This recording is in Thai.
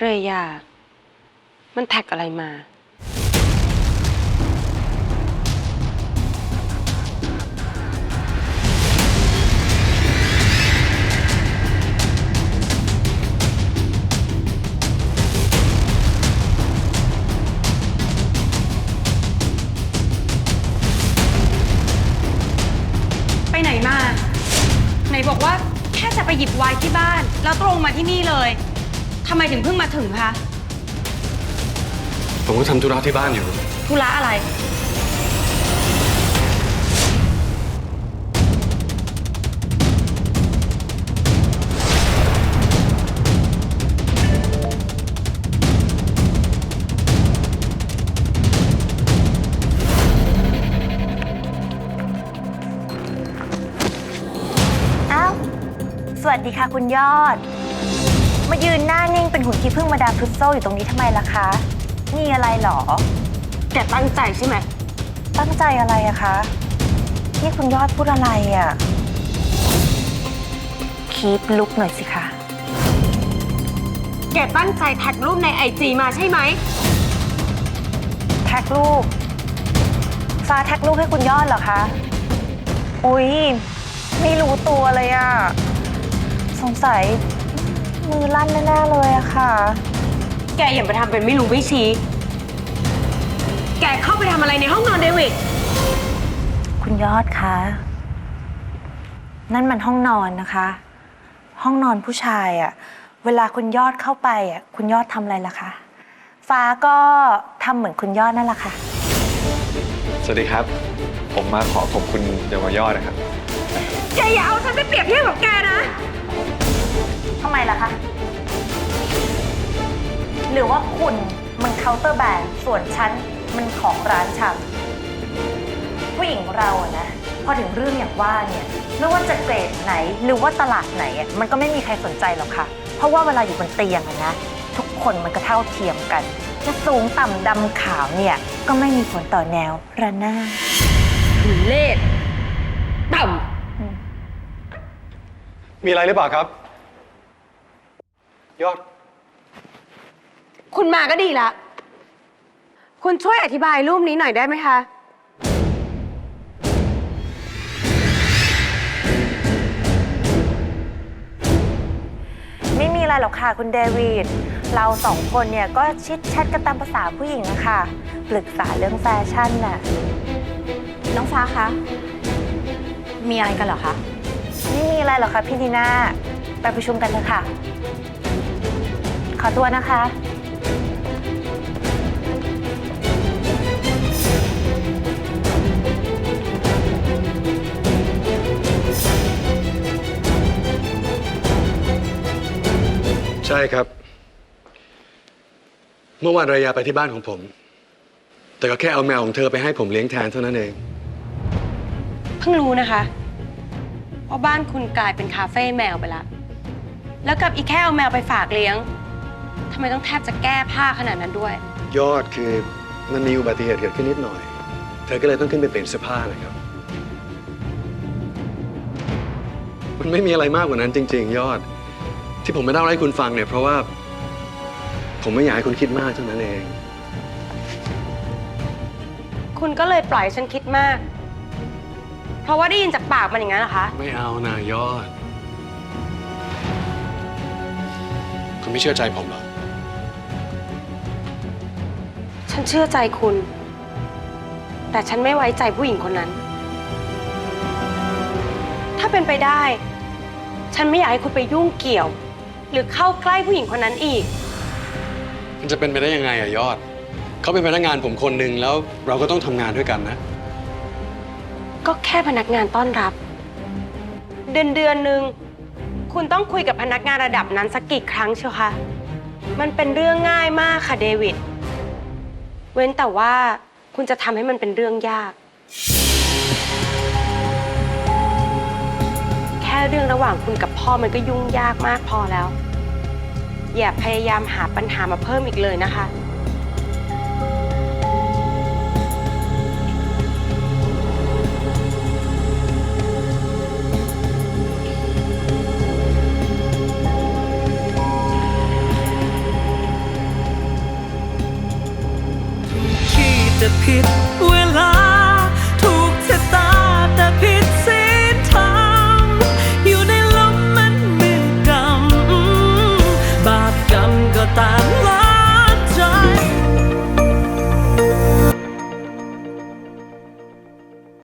เรยา มันแท็กอะไรมา ไปไหนมา ไหนบอกว่าแค่จะไปหยิบไวน์ที่บ้าน แล้วตรงมาที่นี่เลย ทำไมถึงเพิ่งมาถึงคะ ผมก็ทำธุระที่บ้านอยู่ ธุระอะไร อ้าว สวัสดีค่ะคุณยอด มายืนหน้านิ่งเป็นหุ่นที่พึ่งมาดามทุสโซอยู่ตรงนี้ทำไมล่ะคะ มีอะไรหรอ แกตั้งใจใช่ไหม ตั้งใจอะไรอะคะที่คุณยอดพูดอะไรอะคีปลุกหน่อยสิคะ แกตั้งใจแท็กรูปในไอจีมาใช่ไหม แท็กรูป ฟ้าแท็กรูปให้คุณยอดเหรอคะ อุ๊ย ไม่รู้ตัวเลยอะ สงสัย มือลั่นแน่ๆเลยอะค่ะ แกอย่าไปทำเป็นไม่รู้ไม่ชี้ แกเข้าไปทำอะไรในห้องนอนเดวิด คุณยอดคะ นั่นมันห้องนอนนะคะ ห้องนอนผู้ชายอะเวลาคุณยอดเข้าไปอะคุณยอดทำอะไรล่ะคะ ฟ้าก็ทำเหมือนคุณยอดนั่นแหละค่ะ สวัสดีครับ ผมมาขอขอบคุณเยาวายอดนะครับ แกอย่าเอาฉันไปเปรียบเทียบกับแกนะ หรือว่าคุณมันเคาน์เตอร์แบรนด์ส่วนฉันมันของร้านชำผู้หญิงเราอะนะ พอถึงเรื่องอย่างว่าเนี่ย ไม่ว่าจะเกรดไหนหรือว่าตลาดไหนอะมันก็ไม่มีใครสนใจหรอกค่ะ เพราะว่าเวลาอยู่บนเตียงอะนะ ทุกคนมันก็เท่าเทียมกัน จะสูงต่ำดำขาวเนี่ย ก็ไม่มีผลต่อแนวระนาบเลศต่มีอะไรหรือเปล่าครับ ยอดำ คุณมาก็ดีละ คุณช่วยอธิบายรูปนี้หน่อยได้ไหมคะ ไม่มีอะไรหรอกค่ะคุณเดวิด เราสองคนเนี่ยก็ชิดแชทกันตามภาษาผู้หญิงนะคะปรึกษาเรื่องแฟชั่นน่ะ น้องฟ้าคะ มีอะไรกันเหรอคะ ไม่มีอะไรหรอกค่ะพี่ดีน่า ไปประชุมกันเถอะค่ะ ขอตัวนะคะ ช่ครับ เมื่อวานรายาไปที่บ้านของผม แต่ก็แค่เอาแมวของเธอไปให้ผมเลี้ยงแทนเท่านั้นเอง เพิ่งรู้นะคะว่าบ้านคุณกลายเป็นคาเฟ่แมวไปละ แล้วกับอีกแค่เอาแมวไปฝากเลี้ยงทำไมต้องแทบจะแก้ผ้าขนาดนั้นด้วย ยอดคือมันมีอุบัติเหตุเกิดขึ้นนิดหน่อย เธอก็เลยต้องขึ้นไปเปลี่ยนเสื้อผ้านะครับ มันไม่มีอะไรมากกว่านั้นจริง ๆ ยอด ที่ผมไม่ได้เล่าให้คุณฟังเนี่ย เพราะว่า ผมไม่อยากให้คุณคิดมากเท่านั้นเอง คุณก็เลยปล่อยให้ฉันคิดมาก เพราะว่าได้ยินจากปากมันอย่างนั้นเหรอคะ ไม่เอานะยอด คุณไม่เชื่อใจผมเหรอ ฉันเชื่อใจคุณ แต่ฉันไม่ไว้ใจผู้หญิงคนนั้น ถ้าเป็นไปได้ ฉันไม่อยากให้คุณไปยุ่งเกี่ยว หรือเข้าใกล้ผู้หญิงคนนั้นอีก มันจะเป็นไปได้ยังไงอะยอด เขาเป็นพนักงานผมคนหนึ่งแล้วเราก็ต้องทำงานด้วยกันนะ ก็แค่พนักงานต้อนรับ เดือนเดือนหนึ่งคุณต้องคุยกับพนักงานระดับนั้นสักกี่ครั้งเชียวคะ มันเป็นเรื่องง่ายมากค่ะเดวิด เว้นแต่ว่าคุณจะทำให้มันเป็นเรื่องยาก เรื่องระหว่างคุณกับพ่อมันก็ยุ่งยากมากพอแล้ว อย่าพยายามหาปัญหามาเพิ่มอีกเลยนะคะ คิดจะผิด